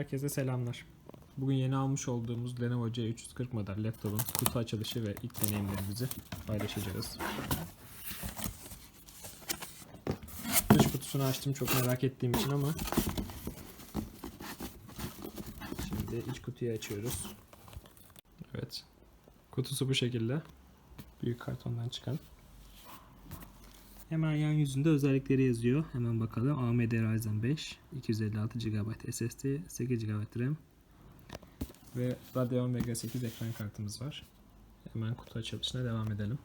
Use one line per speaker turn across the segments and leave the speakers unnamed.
Herkese selamlar. Bugün yeni almış olduğumuz Lenovo C340 model laptopun kutu açılışı ve ilk deneyimlerimizi paylaşacağız. Dış kutusunu açtım çok merak ettiğim için ama şimdi iç kutuyu açıyoruz. Evet. Kutusu bu şekilde. Büyük kartondan çıkan. Hemen yan yüzünde özellikleri yazıyor. Hemen bakalım. AMD Ryzen 5, 256 GB SSD, 8 GB RAM ve Radeon Vega 8 ekran kartımız var. Hemen kutu açılışına devam edelim.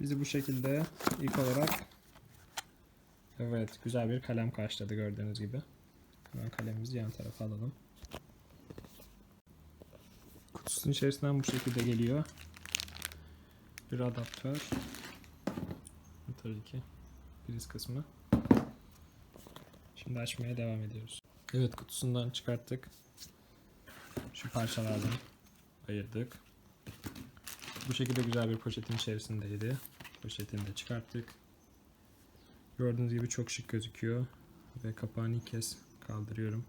Bizi bu şekilde ilk olarak Evet, güzel bir kalem karşıladı gördüğünüz gibi. Hemen kalemimizi yan tarafa alalım. Kutusunun içerisinden bu şekilde geliyor. Bir adaptör. Tabii ki priz kısmı. Şimdi açmaya devam ediyoruz. Evet, kutusundan çıkarttık. Şu parçalardan ayırdık. Bu şekilde güzel bir poşetin içerisindeydi. Poşetini de çıkarttık. Gördüğünüz gibi çok şık gözüküyor. Ve kapağını ilk kez kaldırıyorum.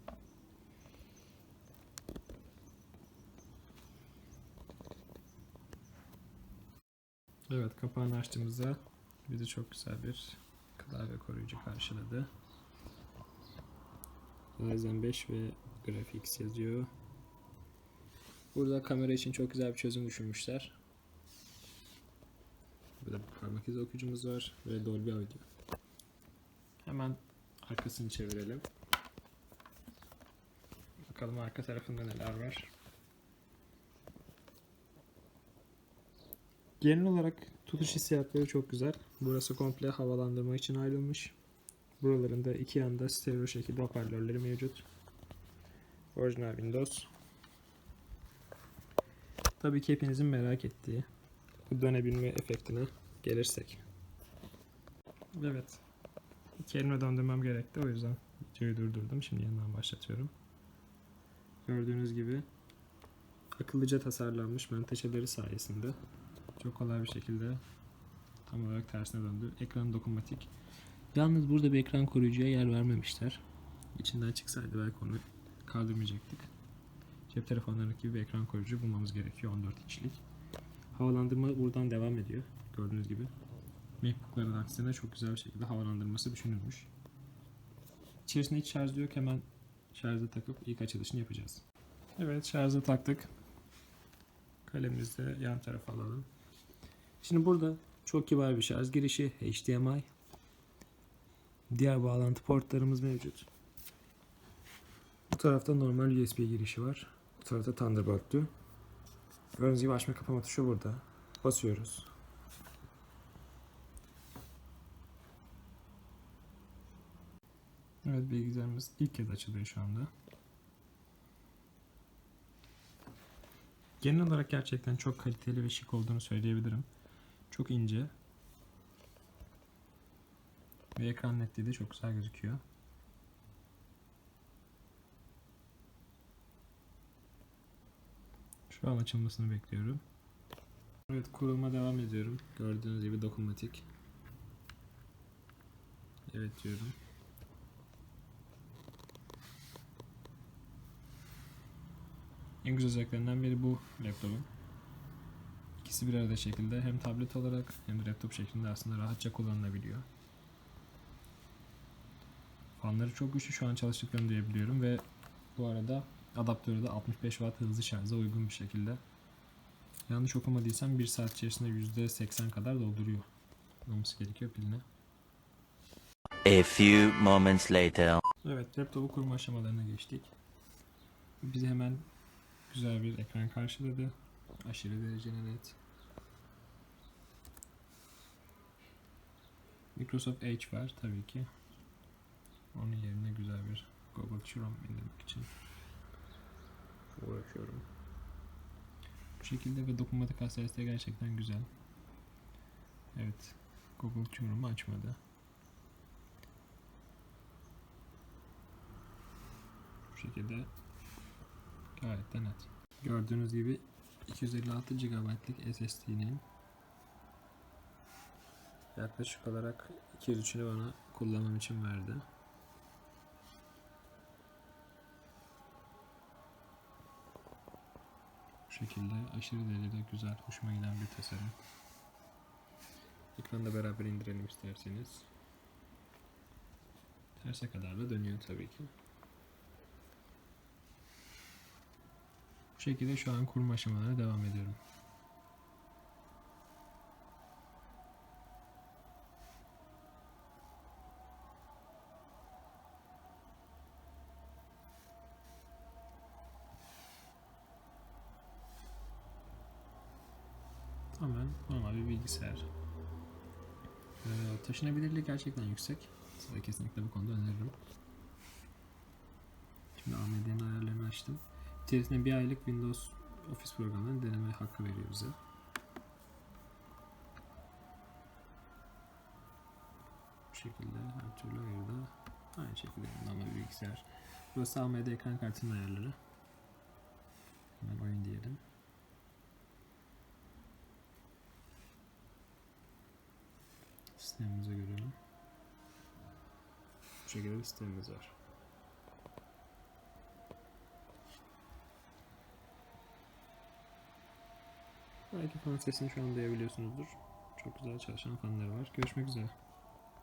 Evet kapağını açtığımızda bizi çok güzel bir klavye koruyucu karşıladı. Ryzen 5 ve Graphics yazıyor. Burada kamera için çok güzel bir çözüm düşünmüşler. Burada parmak izi okuyucumuz var ve Dolby Audio. Hemen arkasını çevirelim. Bakalım arka tarafında neler var. Genel olarak tutuş hissiyatları çok güzel. Burası komple havalandırma için ayrılmış. Buralarında iki yanda stereo şekilde hoparlörleri mevcut. Orijinal Windows. Tabii ki hepinizin merak ettiği bu dönebilme efektine gelirsek. Evet. İki elimle döndürmem gerekti. O yüzden videoyu durdurdum. Şimdi yeniden başlatıyorum. Gördüğünüz gibi akıllıca tasarlanmış menteşeleri sayesinde çok kolay bir şekilde tam olarak tersine döndü. Ekran dokunmatik. Yalnız burada bir ekran koruyucuya yer vermemişler. İçinden çıksaydı belki onu kaldırmayacaktık. Cep telefonlarındaki gibi bir ekran koruyucu bulmamız gerekiyor 14 inçlik. Havalandırma buradan devam ediyor. Gördüğünüz gibi. MacBook'ların aksine çok güzel bir şekilde havalandırması düşünülmüş. İçerisinde hiç şarj yok. Hemen şarja takıp ilk açılışını yapacağız. Evet şarja taktık. Kalemimizi de yan tarafa alalım. Şimdi burada çok kibar bir şarj girişi HDMI. Diğer bağlantı portlarımız mevcut. Bu tarafta normal USB girişi var. Bu tarafta Thunderbolt 2. Gördüğünüz gibi açma kapama tuşu burada. Basıyoruz. Evet bilgisayarımız ilk kez açılıyor şu anda. Genel olarak gerçekten çok kaliteli ve şık olduğunu söyleyebilirim. Çok ince. Ve ekran netliği de çok güzel gözüküyor. Şu an açılmasını bekliyorum. Evet kuruluma devam ediyorum. Gördüğünüz gibi dokunmatik. Evet diyorum. En güzel özelliklerinden biri bu laptopun. İkisi bir arada şekilde hem tablet olarak hem de laptop şeklinde aslında rahatça kullanılabiliyor. Fanları çok güçlü şu an çalıştıklarını duyabiliyorum ve bu arada adaptörü de 65 Watt hızlı şarja uygun bir şekilde. Yanlış okumadıysam 1 saat içerisinde %80 kadar dolduruyor. Olması gerekiyor piline.
A few moments later.
Evet, laptopu kurma aşamalarına geçtik. Bizi hemen güzel bir ekran karşıladı. Aşırı derecede net. Microsoft Edge var tabii ki. Onun yerine güzel bir Google Chrome indirmek için uğraşıyorum. Bu şekilde ve dokunmatik hassasiyeti gerçekten güzel. Evet, Google Chrome'u açmadı. Bu şekilde gayet de net. Gördüğünüz gibi 256 GB'lık SSD'nin yaklaşık olarak 203'ünü bana kullanmam için verdi. Bu şekilde aşırı derecede güzel, hoşuma giden bir tasarım. Ekranda beraber indirelim isterseniz. Terse kadar da dönüyor tabii ki. Şekilde şu an kurma aşamalarına devam ediyorum. Tamamen normal bir bilgisayar. Ee, taşınabilirliği gerçekten yüksek. Size kesinlikle bu konuda öneririm. Şimdi AMD'nin ayarlarını açtım. İçerisinde bir aylık Windows Office programını deneme hakkı veriyor bize. Bu şekilde her türlü ayırda aynı şekilde bir bilgisayar. Burası AMD ekran kartının ayarları. Hemen oyun diyelim. Sistemimize görelim. Bu şekilde bir sistemimiz var. Belki fan sesini şu an duyabiliyorsunuzdur. Çok güzel çalışan fanları var. Görüşmek üzere.